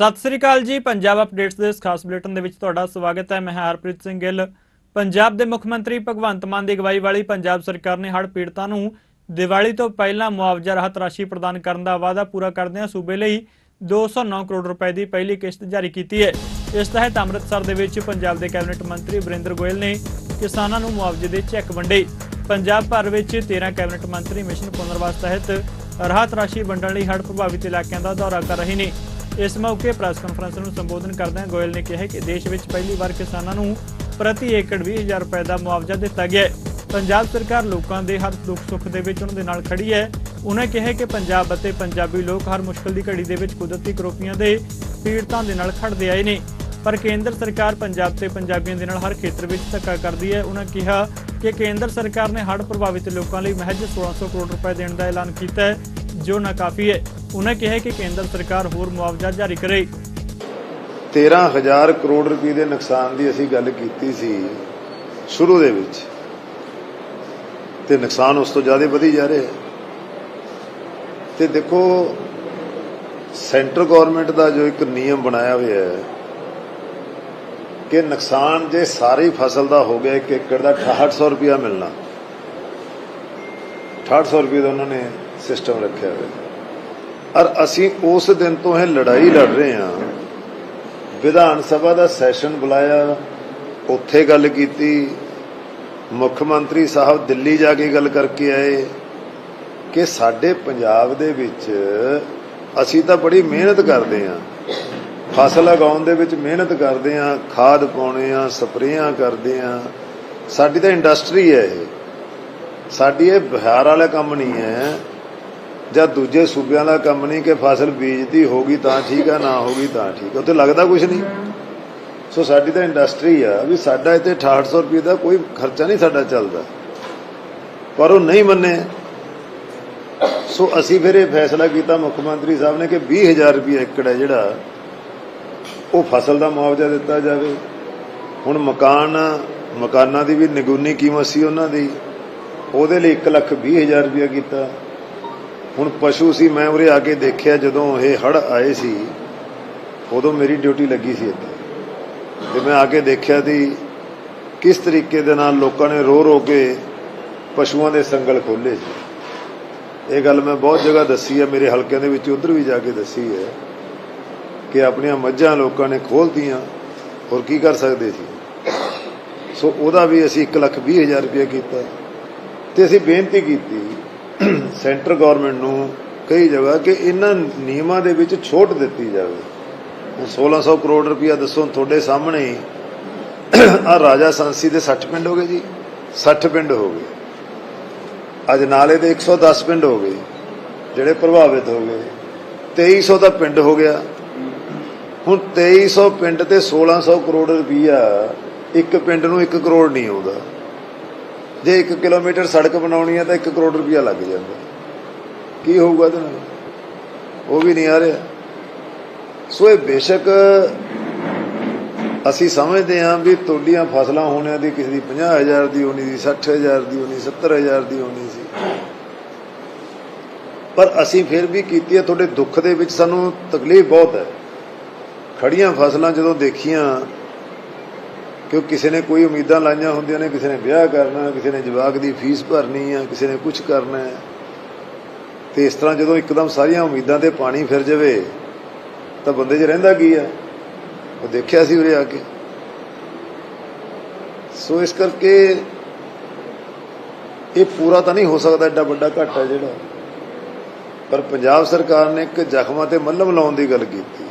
ਸਤਿ ਸ੍ਰੀ ਅਕਾਲ ਜੀ, ਪੰਜਾਬ ਅਪਡੇਟਸ ਦੇ ਇਸ ਖਾਸ ਬੁਲੇਟਿਨ ਦੇ ਵਿੱਚ ਤੁਹਾਡਾ ਸਵਾਗਤ ਹੈ। ਮੈਂ ਹਰਪ੍ਰੀਤ ਸਿੰਘ ਗਿੱਲ। ਪੰਜਾਬ ਦੇ ਮੁੱਖ ਮੰਤਰੀ ਭਗਵੰਤ ਮਾਨ ਦੀ ਅਗਵਾਈ ਵਾਲੀ ਪੰਜਾਬ ਸਰਕਾਰ ਨੇ ਹੜ੍ਹ ਪੀੜਤਾਂ ਨੂੰ ਦੀਵਾਲੀ ਤੋਂ ਪਹਿਲਾਂ ਮੁਆਵਜ਼ਾ ਰਾਹਤ ਰਾਸ਼ੀ ਪ੍ਰਦਾਨ ਕਰਨ ਦਾ ਵਾਅਦਾ ਪੂਰਾ ਕਰਦਿਆਂ ਸੂਬੇ ਲਈ 209 ਕਰੋੜ ਰੁਪਏ ਦੀ ਪਹਿਲੀ ਕਿਸ਼ਤ ਜਾਰੀ ਕੀਤੀ ਹੈ। ਇਸ ਤਹਿਤ ਅੰਮ੍ਰਿਤਸਰ ਦੇ ਵਿੱਚ ਪੰਜਾਬ ਦੇ ਕੈਬਨਿਟ ਮੰਤਰੀ ਵਰਿੰਦਰ ਗੋਇਲ ਨੇ ਕਿਸਾਨਾਂ ਨੂੰ ਮੁਆਵਜ਼ੇ ਦੇ ਚੈੱਕ ਵੰਡੇ। ਪੰਜਾਬ ਭਰ ਵਿੱਚ 13 ਕੈਬਨਿਟ ਮੰਤਰੀ ਮਿਸ਼ਨ ਪੁਨਰਵਾਸ ਤਹਿਤ ਰਾਹਤ ਰਾਸ਼ੀ ਵੰਡਣ ਲਈ ਹੜ੍ਹ ਪ੍ਰਭਾਵਿਤ ਇਲਾਕਿਆਂ ਦਾ ਦੌਰਾ ਕਰ ਰਹੇ ਨੇ। ਇਸ ਮੌਕੇ ਪ੍ਰੈਸ ਕਾਨਫਰੰਸ ਨੂੰ ਸੰਬੋਧਨ ਕਰਦਿਆਂ ਗੋਇਲ ਨੇ ਕਿਹਾ ਕਿ ਦੇਸ਼ ਵਿੱਚ ਪਹਿਲੀ ਵਾਰ ਕਿਸਾਨਾਂ ਨੂੰ ਪ੍ਰਤੀ ਏਕੜ 20000 ਰੁਪਏ ਦਾ ਮੁਆਵਜ਼ਾ ਦਿੱਤਾ ਗਿਆ ਹੈ। ਪੰਜਾਬ ਸਰਕਾਰ ਲੋਕਾਂ ਦੇ ਹਰ ਦੁੱਖ ਸੁੱਖ ਦੇ ਵਿੱਚ ਉਹਨਾਂ ਦੇ ਨਾਲ ਖੜੀ ਹੈ। ਉਹਨਾਂ ਕਿਹਾ ਕਿ ਪੰਜਾਬ ਅਤੇ ਪੰਜਾਬੀ ਲੋਕ ਹਰ ਮੁਸ਼ਕਲ ਦੀ ਘੜੀ ਦੇ ਵਿੱਚ ਕੁਦਰਤੀ ਕਰੋਪੀਆਂ ਦੇ ਪੀੜਤਾਂ ਦੇ ਨਾਲ ਖੜਦੇ ਆਏ ਨੇ। ਪਰ ਕੇਂਦਰ ਸਰਕਾਰ ਪੰਜਾਬ ਤੇ ਪੰਜਾਬੀਆਂ ਦੇ ਨਾਲ ਹਰ ਖੇਤਰ ਵਿੱਚ ਧੱਕਾ ਕਰਦੀ ਹੈ। ਉਹਨਾਂ ਕਿਹਾ ਕਿ ਕੇਂਦਰ ਸਰਕਾਰ ਨੇ ਹੜ੍ਹ ਪ੍ਰਭਾਵਿਤ ਲੋਕਾਂ ਲਈ ਮਹਿਜ 1600 ਕਰੋੜ ਰੁਪਏ ਦੇਣ ਦਾ ਐਲਾਨ ਕੀਤਾ ਹੈ, ਜੋ ਨਾਕਾਫੀ ਹੈ। ਉਨ੍ਹਾਂ ਕਿਹਾ ਕਿ ਕੇਂਦਰ ਸਰਕਾਰ ਹੋਰ ਮੁਆਵਜ਼ਾ ਜਾਰੀ ਕਰੇ। 13000 ਕਰੋੜ ਰੁਪਏ ਦੇ ਨੁਕਸਾਨ ਦੀ ਅਸੀਂ ਗੱਲ ਕੀਤੀ ਸੀ ਸ਼ੁਰੂ ਦੇ ਵਿੱਚ। ਤੇ ਨੁਕਸਾਨ ਉਸ ਤੋਂ ਜ਼ਿਆਦਾ ਵਧੀ ਜਾ ਰਿਹਾ ਤੇ ਦੇਖੋ, ਸੈਂਟਰ ਗਵਰਨਮੈਂਟ ਦਾ ਜੋ ਇੱਕ ਨਿਯਮ ਬਣਾਇਆ ਹੋਇਆ ਹੈ ਕਿ ਨੁਕਸਾਨ ਜੇ ਸਾਰੀ ਫਸਲ ਦਾ ਹੋ ਗਿਆ, ਇੱਕ ਏਕੜ ਦਾ 6800 ਰੁਪਇਆ ਮਿਲਣਾ। 6800 ਰੁਪਏ ਦਾ ਉਹਨਾਂ ਨੇ ਸਿਸਟਮ ਰੱਖਿਆ ਹੋਇਆ। ਔਰ ਅਸੀਂ ਉਸ ਦਿਨ ਤੋਂ ਇਹ ਲੜਾਈ ਲੜ ਰਹੇ ਹਾਂ। ਵਿਧਾਨ ਸਭਾ ਦਾ ਸੈਸ਼ਨ ਬੁਲਾਇਆ, ਉੱਥੇ ਗੱਲ ਕੀਤੀ। ਮੁੱਖ ਮੰਤਰੀ ਸਾਹਿਬ ਦਿੱਲੀ ਜਾ ਕੇ ਗੱਲ ਕਰਕੇ ਆਏ ਕਿ ਸਾਡੇ ਪੰਜਾਬ ਦੇ ਵਿੱਚ ਅਸੀਂ ਤਾਂ ਬੜੀ ਮਿਹਨਤ ਕਰਦੇ ਹਾਂ। ਫਸਲ ਉਗਾਉਣ ਦੇ ਵਿੱਚ ਮਿਹਨਤ ਕਰਦੇ ਹਾਂ, ਖਾਦ ਪਾਉਣੇ ਆ ਸਪਰੇਆਂ ਕਰਦੇ ਹਾਂ। ਸਾਡੀ ਤਾਂ ਇੰਡਸਟਰੀ ਹੈ ਇਹ। ਸਾਡੀ ਇਹ ਬਿਹਾਰ ਵਾਲਾ ਕੰਮ ਨਹੀਂ ਹੈ। ਜਾਂ ਦੂਜੇ ਸੂਬਿਆਂ ਦਾ ਕੰਮ ਨਹੀਂ ਕਿ ਫਸਲ ਬੀਜਦੀ ਹੋਗੀ ਤਾਂ ਠੀਕ ਆ, ਨਾ ਹੋਗੀ ਤਾਂ ਠੀਕ ਆ। ਉੱਥੇ ਲੱਗਦਾ ਕੁਝ ਨਹੀਂ। ਸੋ ਸਾਡੀ ਤਾਂ ਇੰਡਸਟਰੀ ਆ ਵੀ ਸਾਡਾ ਇੱਥੇ 6800 ਰੁਪਏ ਦਾ ਕੋਈ ਖਰਚਾ ਨਹੀਂ ਸਾਡਾ ਚੱਲਦਾ। ਪਰ ਉਹ ਨਹੀਂ ਮੰਨੇ। ਸੋ ਅਸੀਂ ਫਿਰ ਇਹ ਫੈਸਲਾ ਕੀਤਾ ਮੁੱਖ ਮੰਤਰੀ ਸਾਹਿਬ ਨੇ ਕਿ 20000 ਰੁਪਏ ਏਕੜ ਹੈ ਜਿਹੜਾ ਉਹ ਫਸਲ ਦਾ ਮੁਆਵਜ਼ਾ ਦਿੱਤਾ ਜਾਵੇ। ਹੁਣ ਮਕਾਨ, ਮਕਾਨਾਂ ਦੀ ਵੀ ਨਿਗੂਨੀ ਕੀਮਤ ਸੀ ਉਹਨਾਂ ਦੀ। ਉਹਦੇ ਲਈ 1 ਲੱਖ 20 ਹਜ਼ਾਰ ਰੁਪਏ ਕੀਤਾ। ਹੁਣ ਪਸ਼ੂ ਸੀ, ਮੈਂ ਉਰੇ ਆ ਕੇ ਦੇਖਿਆ ਜਦੋਂ ਇਹ ਹੜ ਆਏ ਸੀ, ਉਦੋਂ ਮੇਰੀ ਡਿਊਟੀ ਲੱਗੀ ਸੀ ਇੱਥੇ। ਤੇ ਮੈਂ ਆ ਕੇ ਦੇਖਿਆ ਸੀ ਕਿਸ ਤਰੀਕੇ ਦੇ ਨਾਲ ਲੋਕਾਂ ਨੇ ਰੋ ਰੋ ਕੇ ਪਸ਼ੂਆਂ ਦੇ ਸੰਗਲ ਖੋਲੇ ਸੀ। ਇਹ ਗੱਲ ਮੈਂ ਬਹੁਤ ਜਗ੍ਹਾ ਦੱਸੀ ਹੈ, ਮੇਰੇ ਹਲਕਿਆਂ ਦੇ ਵਿੱਚ ਉਧਰ ਵੀ ਜਾ ਕੇ ਦੱਸੀ ਹੈ ਕਿ ਆਪਣੀਆਂ ਮੱਝਾਂ ਲੋਕਾਂ ਨੇ ਖੋਲਤੀਆਂ ਹੋਰ ਕੀ ਕਰ ਸਕਦੇ ਸੀ। ਸੋ ਉਹਦਾ ਵੀ ਅਸੀਂ 1 ਲੱਖ 20 ਹਜ਼ਾਰ ਰੁਪਏ ਕੀਤਾ। ਤੇ ਅਸੀਂ ਬੇਨਤੀ ਕੀਤੀ ਸੈਂਟਰ ਗਵਰਨਮੈਂਟ ਨੂੰ ਕਈ ਜਗ੍ਹਾ ਕਿ ਇਹਨਾਂ ਨਿਯਮਾਂ ਦੇ ਵਿੱਚ ਛੋਟ ਦਿੱਤੀ ਜਾਵੇ। ਹੁਣ 1600 ਕਰੋੜ ਰੁਪਇਆ ਦੱਸੋ ਤੁਹਾਡੇ ਸਾਹਮਣੇ ਆ ਰਾਜਾ ਸੰਸੀ ਦੇ 60 ਪਿੰਡ ਹੋ ਗਏ ਜੀ। 60 ਪਿੰਡ ਹੋ ਗਏ। ਅੱਜ ਨਾਲੇ ਦੇ 110 ਪਿੰਡ ਹੋ ਗਏ, ਜਿਹੜੇ ਪ੍ਰਭਾਵਿਤ ਹੋ ਗਏ। 2300 ਦਾ ਪਿੰਡ ਹੋ ਗਿਆ। ਹੁਣ 2300 ਪਿੰਡ ਤੇ 1600 ਕਰੋੜ ਰੁਪਈਆ ਇੱਕ ਪਿੰਡ ਨੂੰ 1 ਕਰੋੜ ਨਹੀਂ ਆਉਂਦਾ। ਜੇ 1 ਕਿਲੋਮੀਟਰ ਸੜਕ ਬਣਾਉਣੀ ਹੈ ਤਾਂ 1 ਕਰੋੜ ਰੁਪਈਆ ਲੱਗ ਜਾਂਦਾ। ਕੀ ਹੋਊਗਾ ਇਹਦੇ ਨਾਲ ਉਹ ਵੀ ਨਹੀਂ ਆ ਰਿਹਾ। ਸੋ ਇਹ ਬੇਸ਼ੱਕ ਅਸੀਂ ਸਮਝਦੇ ਹਾਂ ਵੀ ਤੁਹਾਡੀਆਂ ਫਸਲਾਂ ਹੋਣਿਆਂ ਦੀ ਕਿਸੇ ਦੀ 50000 ਦੀ ਹੋਣੀ ਸੀ 60000 ਦੀ ਹੋਣੀ 70000 ਦੀ ਹੋਣੀ ਸੀ। ਪਰ ਅਸੀਂ ਫਿਰ ਵੀ ਕੀਤੀ ਹੈ, ਤੁਹਾਡੇ ਦੁੱਖ ਦੇ ਵਿੱਚ ਸਾਨੂੰ ਤਕਲੀਫ ਬਹੁਤ ਹੈ। ਖੜੀਆਂ ਫਸਲਾਂ ਜਦੋਂ ਦੇਖੀਆਂ, ਕਿ ਕਿਸੇ ਨੇ ਕੋਈ ਉਮੀਦਾਂ ਲਾਈਆਂ ਹੁੰਦੀਆਂ ਨੇ, ਕਿਸੇ ਨੇ ਵਿਆਹ ਕਰਨਾ, ਕਿਸੇ ਨੇ ਜਵਾਕ ਦੀ ਫੀਸ ਭਰਨੀ ਆ, ਕਿਸੇ ਨੇ ਕੁਝ ਕਰਨਾ ਹੈ ਤੇ ਇਸ ਤਰ੍ਹਾਂ ਜਦੋਂ ਇੱਕਦਮ ਸਾਰੀਆਂ ਉਮੀਦਾਂ ਤੇ ਪਾਣੀ ਫਿਰ ਜਾਵੇ, ਤਾਂ ਬੰਦੇ 'ਚ ਰਹਿੰਦਾ ਕੀ ਆ? ਉਹ ਦੇਖਿਆ ਸੀ ਉਰੇ ਆ ਕੇ। ਸੋ ਇਸ ਕਰਕੇ ਇਹ ਪੂਰਾ ਤਾਂ ਨਹੀਂ ਹੋ ਸਕਦਾ ਐਡਾ ਵੱਡਾ ਘਾਟਾ ਜਿਹੜਾ। ਪਰ ਪੰਜਾਬ ਸਰਕਾਰ ਨੇ ਇੱਕ ਜ਼ਖਮਾਂ ਤੇ ਮੱਲਮ ਲਾਉਣ ਦੀ ਗੱਲ ਕੀਤੀ।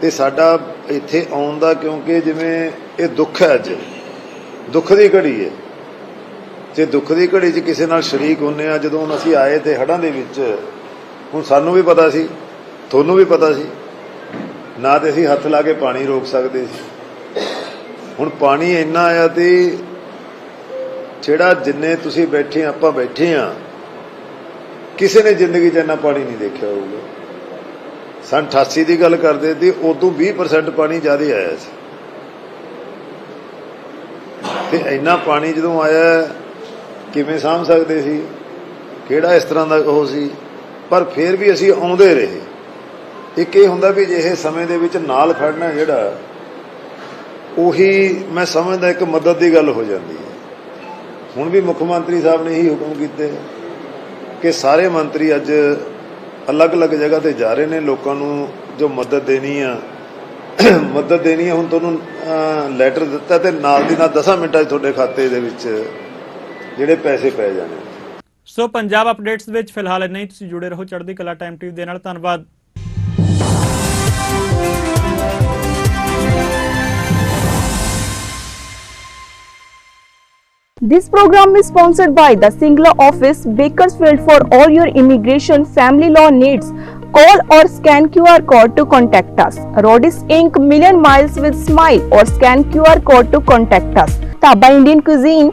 ਤੇ ਸਾਡਾ ਇੱਥੇ ਆਉਣ ਦਾ ਕਿਉਂਕਿ ਜਿਵੇਂ ਇਹ ਦੁੱਖ ਹੈ ਅੱਜ, ਦੁੱਖ ਦੀ ਘੜੀ ਹੈ। ਜੇ ਦੁੱਖ ਦੀ ਘੜੀ 'ਚ ਕਿਸੇ ਨਾਲ ਸ਼ਰੀਕ ਹੁੰਨੇ ਆ, ਜਦੋਂ ਅਸੀਂ ਆਏ ਤੇ ਹੜਾਂ ਦੇ ਵਿੱਚ, ਹੁਣ ਸਾਨੂੰ ਵੀ ਪਤਾ ਸੀ, ਤੁਹਾਨੂੰ ਵੀ ਪਤਾ ਸੀ। ਨਾ ਤੇ ਅਸੀਂ ਹੱਥ ਲਾ ਕੇ ਪਾਣੀ ਰੋਕ ਸਕਦੇ ਸੀ। ਹੁਣ ਪਾਣੀ ਇੰਨਾ ਆਇਆ ਤੇ ਜਿਹੜਾ ਜਿੰਨੇ ਤੁਸੀਂ ਬੈਠੇ ਆਪਾਂ ਬੈਠੇ ਆ, ਕਿਸੇ ਨੇ ਜ਼ਿੰਦਗੀ 'ਚ ਇੰਨਾ ਪਾਣੀ ਨਹੀਂ ਦੇਖਿਆ ਹੋਊਗਾ। ਸਨ 88 ਦੀ ਗੱਲ ਕਰਦੇ ਤੇ ਉਦੋਂ 20% ਪਾਣੀ ਜ਼ਿਆਦਾ ਆਇਆ ਸੀ। ਤੇ ਇੰਨਾ ਪਾਣੀ ਜਦੋਂ ਆਇਆ ਕਿਵੇਂ ਸਾਂਭ ਸਕਦੇ ਸੀ? ਕਿਹੜਾ ਇਸ ਤਰ੍ਹਾਂ ਦਾ ਉਹ ਸੀ? ਪਰ ਫਿਰ ਵੀ ਅਸੀਂ ਆਉਂਦੇ ਰਹੇ। ਇੱਕ ਇਹ ਹੁੰਦਾ ਵੀ ਜੇ ਸਮੇਂ ਦੇ ਵਿੱਚ ਨਾਲ ਖੜਨਾ ਜਿਹੜਾ, ਉਹੀ ਮੈਂ ਸਮਝਦਾ ਇੱਕ ਮਦਦ ਦੀ ਗੱਲ ਹੋ ਜਾਂਦੀ ਹੈ। ਹੁਣ ਵੀ ਮੁੱਖ ਮੰਤਰੀ ਸਾਹਿਬ ਨੇ ਇਹੀ ਹੁਕਮ ਕੀਤੇ ਕਿ ਸਾਰੇ ਮੰਤਰੀ ਅੱਜ ਅਲੱਗ-ਅਲੱਗ ਜਗ੍ਹਾ ਤੇ ਜਾ ਰਹੇ ਨੇ। ਲੋਕਾਂ ਨੂੰ ਜੋ ਮਦਦ ਦੇਣੀ ਆ, ਮਦਦ ਦੇਣੀ ਆ, ਹੁਣ ਤੁਹਾਨੂੰ ਲੈਟਰ ਦਿੱਤਾ ਤੇ ਨਾਲ ਦੀ ਨਾਲ 10 ਮਿੰਟਾਂ 'ਚ ਤੁਹਾਡੇ ਖਾਤੇ ਦੇ ਵਿੱਚ ਜਿਹੜੇ ਪੈਸੇ ਪੈ ਜਾਣੇ ਸੋ ਪੰਜਾਬ ਅਪਡੇਟਸ ਵਿੱਚ ਫਿਲਹਾਲ ਇੰਨਾ ਹੀ ਤੁਸੀਂ ਜੁੜੇ ਰਹੋ ਚੜ੍ਹਦੀ ਕਲਾ ਟਾਈਮ ਟੀਵੀ ਦੇ ਨਾਲ ਧੰਨਵਾਦ This program is sponsored by the Singla office, Bakersfield for all your immigration family law needs. Call or scan QR code to contact us. Rodis Inc. Million Miles with Smile or scan QR code to contact us. Taba Indian Cuisine,